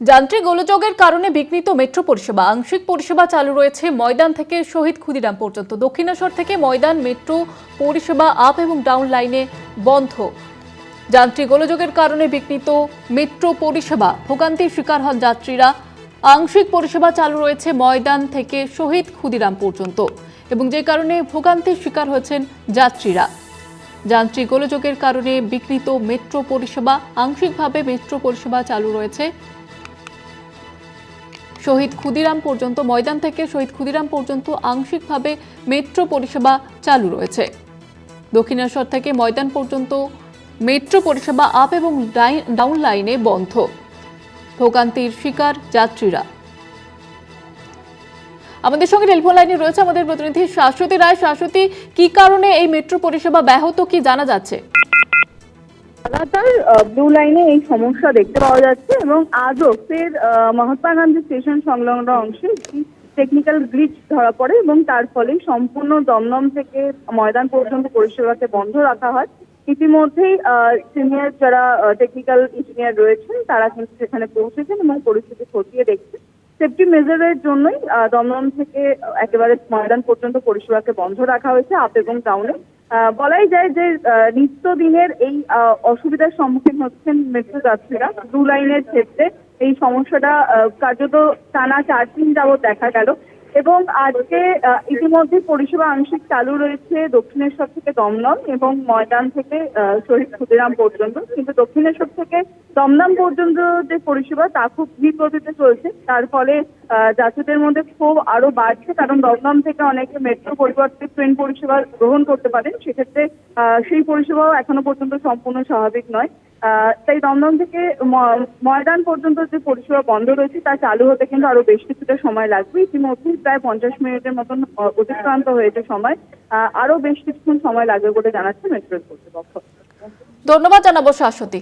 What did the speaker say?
যান্ত্রিক গোলযোগের কারণে বিঘ্নিত মেট্রো পরিষেবা। আংশিক পরিষেবা চালু রয়েছে ময়দান থেকে শহীদ ক্ষুদিরাম পর্যন্ত। দক্ষিণেশ্বর থেকে ময়দান মেট্রো পরিষেবা আপ এবং ডাউন লাইনে বন্ধ। যান্ত্রিক গোলযোগের কারণে বিঘ্নিত মেট্রো পরিষেবা। ভোগান্তির শিকার হন যাত্রীরা। আংশিক পরিষেবা চালু রয়েছে ময়দান থেকে শহীদ ক্ষুদিরাম পর্যন্ত এবং যে কারণে ভোগান্তির শিকার হয়েছেন যাত্রীরা। যান্ত্রিক গোলযোগের কারণে বিঘ্নিত মেট্রো পরিষেবা। আংশিকভাবে মেট্রো পরিষেবা চালু রয়েছে শহীদ ক্ষুদিরাম পর্যন্ত, ময়দান থেকে শহীদ ক্ষুদিরাম পর্যন্ত আংশিকভাবে মেট্রো পরিষেবা চালু রয়েছে। দক্ষিণেশ্বর থেকে ময়দান পর্যন্ত মেট্রো পরিষেবা আপ এবং ডাউন লাইনে বন্ধ। ভোগান্তির শিকার যাত্রীরা। আমাদের সঙ্গে টেলিফোন লাইনে রয়েছে আমাদের প্রতিনিধি শাশ্বতী রায়। শাশ্বতী, কি কারণে এই মেট্রো পরিষেবা ব্যাহত, কি জানা যাচ্ছে? লাগাতার ব্লু লাইনে এই সমস্যা দেখতে পাওয়া যাচ্ছে এবং আজও ফের মহাত্মা গান্ধী স্টেশন সংলগ্ন অংশে একটি টেকনিক্যাল গ্লিচ ধরা পড়ে এবং তার ফলে সম্পূর্ণ দমদম থেকে ময়দান পর্যন্ত পরিষেবাকে বন্ধ রাখা হয়। ইতিমধ্যেই সিনিয়র যারা টেকনিক্যাল ইঞ্জিনিয়ার রয়েছেন, তারা কিন্তু সেখানে পৌঁছেছেন এবং পরিস্থিতি খতিয়ে দেখছেন। সেফটি মেজারের জন্যই দমদম থেকে একেবারে ময়দান পর্যন্ত পরিষেবাকে বন্ধ রাখা হয়েছে আপ এবং ডাউনে বলাই যায় যে নিত্যদিনের এই অসুবিধার সম্মুখীন হচ্ছেন মেট্রো যাত্রীরা। দু লাইনের ক্ষেত্রে এই সমস্যাটা কার্যত টানা চার দিন যাবত দেখা গেল। এবং আজকে ইতিমধ্যে পরিষেবা আংশিক চালু রয়েছে দক্ষিণেশ্বর থেকে দমদম এবং ময়দান থেকে শহীদ ক্ষুদিরাম পর্যন্ত। কিন্তু দক্ষিণেশ্বর থেকে দমদম পর্যন্ত যে পরিষেবা, তা খুব ধীর গতিতে চলছে। তার ফলে যাত্রীদের মধ্যে ক্ষোভ আরও বাড়ছে। কারণ দমদম থেকে অনেকে মেট্রো পরিবর্তে ট্রেন পরিষেবা গ্রহণ করতে পারেন। সেক্ষেত্রে সেই পরিষেবাও এখনও পর্যন্ত সম্পূর্ণ স্বাভাবিক নয়। তাই দমদম থেকে ময়দান পর্যন্ত যে পরিষেবা বন্ধ রয়েছে, তা চালু হতে কিন্তু আরও বেশ কিছুটা সময় লাগবে। ইতিমধ্যেই প্রায় পঞ্চাশ মিনিটের মতন অতিক্রান্ত হয়েছে সময়। আরও বেশ কিছুক্ষণ সময় লাগবে বলে জানাচ্ছে মেট্রো কর্তৃপক্ষ। ধন্যবাদ জানাব শাশ্বতী।